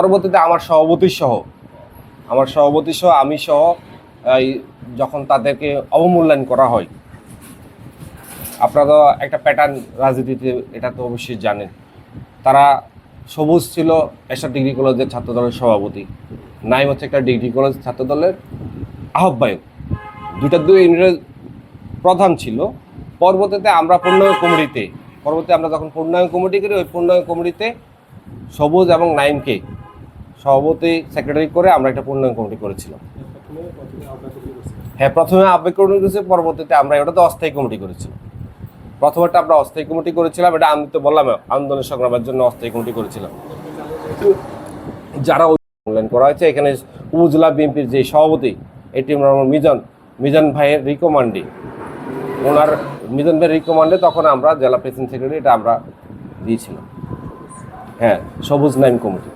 পরবর্তীতে আমার সভাপতি সহ, আমার সভাপতি সহ, আমি সহ যখন তাদেরকে অবমূল্যায়ন করা হয়, আপনারা একটা প্যাটার্ন রাজনীতিতে এটা তো অবশ্যই জানেন। তারা সবুজ ছিল এসব ডিগ্রি কলেজের ছাত্রদলের সভাপতি। নাইম হচ্ছে একটা ডিগ্রি কলেজ ছাত্রদলের আহ্বায়ক। দুটা দুই ইউনিটের প্রধান ছিল। পরবর্তীতে আমরা পূর্ণাঙ্গ কমিটিতে পরবর্তী আমরা যখন পূর্ণাঙ্গ কমিটি করি, ওই পূর্ণাঙ্গ কমিটিতে সবুজ এবং নাইমকে সভাপতি সেক্রেটারি করে আমরা একটা পূর্ণাঙ্গ কমিটি করেছিলাম। হ্যাঁ প্রথমে আবেগ পরবর্তীতে আমরা ওটাতে অস্থায়ী কমিটি করেছিলাম। প্রথমটা আমরা অস্থায়ী কমিটি করেছিলাম, এটা আমি তো বললাম, আন্দোলন সংগ্রামের জন্য অস্থায়ী কমিটি করেছিলাম। যারা মূল্যায়ন করা হয়েছে, এখানে উপজেলা বিএনপির যে সভাপতি এটি মিজান মিজান ভাইয়ের রিকমান্ডে ওনার, মিজান ভাইয়ের রিকমান্ডে তখন আমরা জেলা প্রেসিডেন্ট সেক্রেটারি এটা আমরা দিয়েছিলাম। হ্যাঁ সবুজ নাইম কমিটি।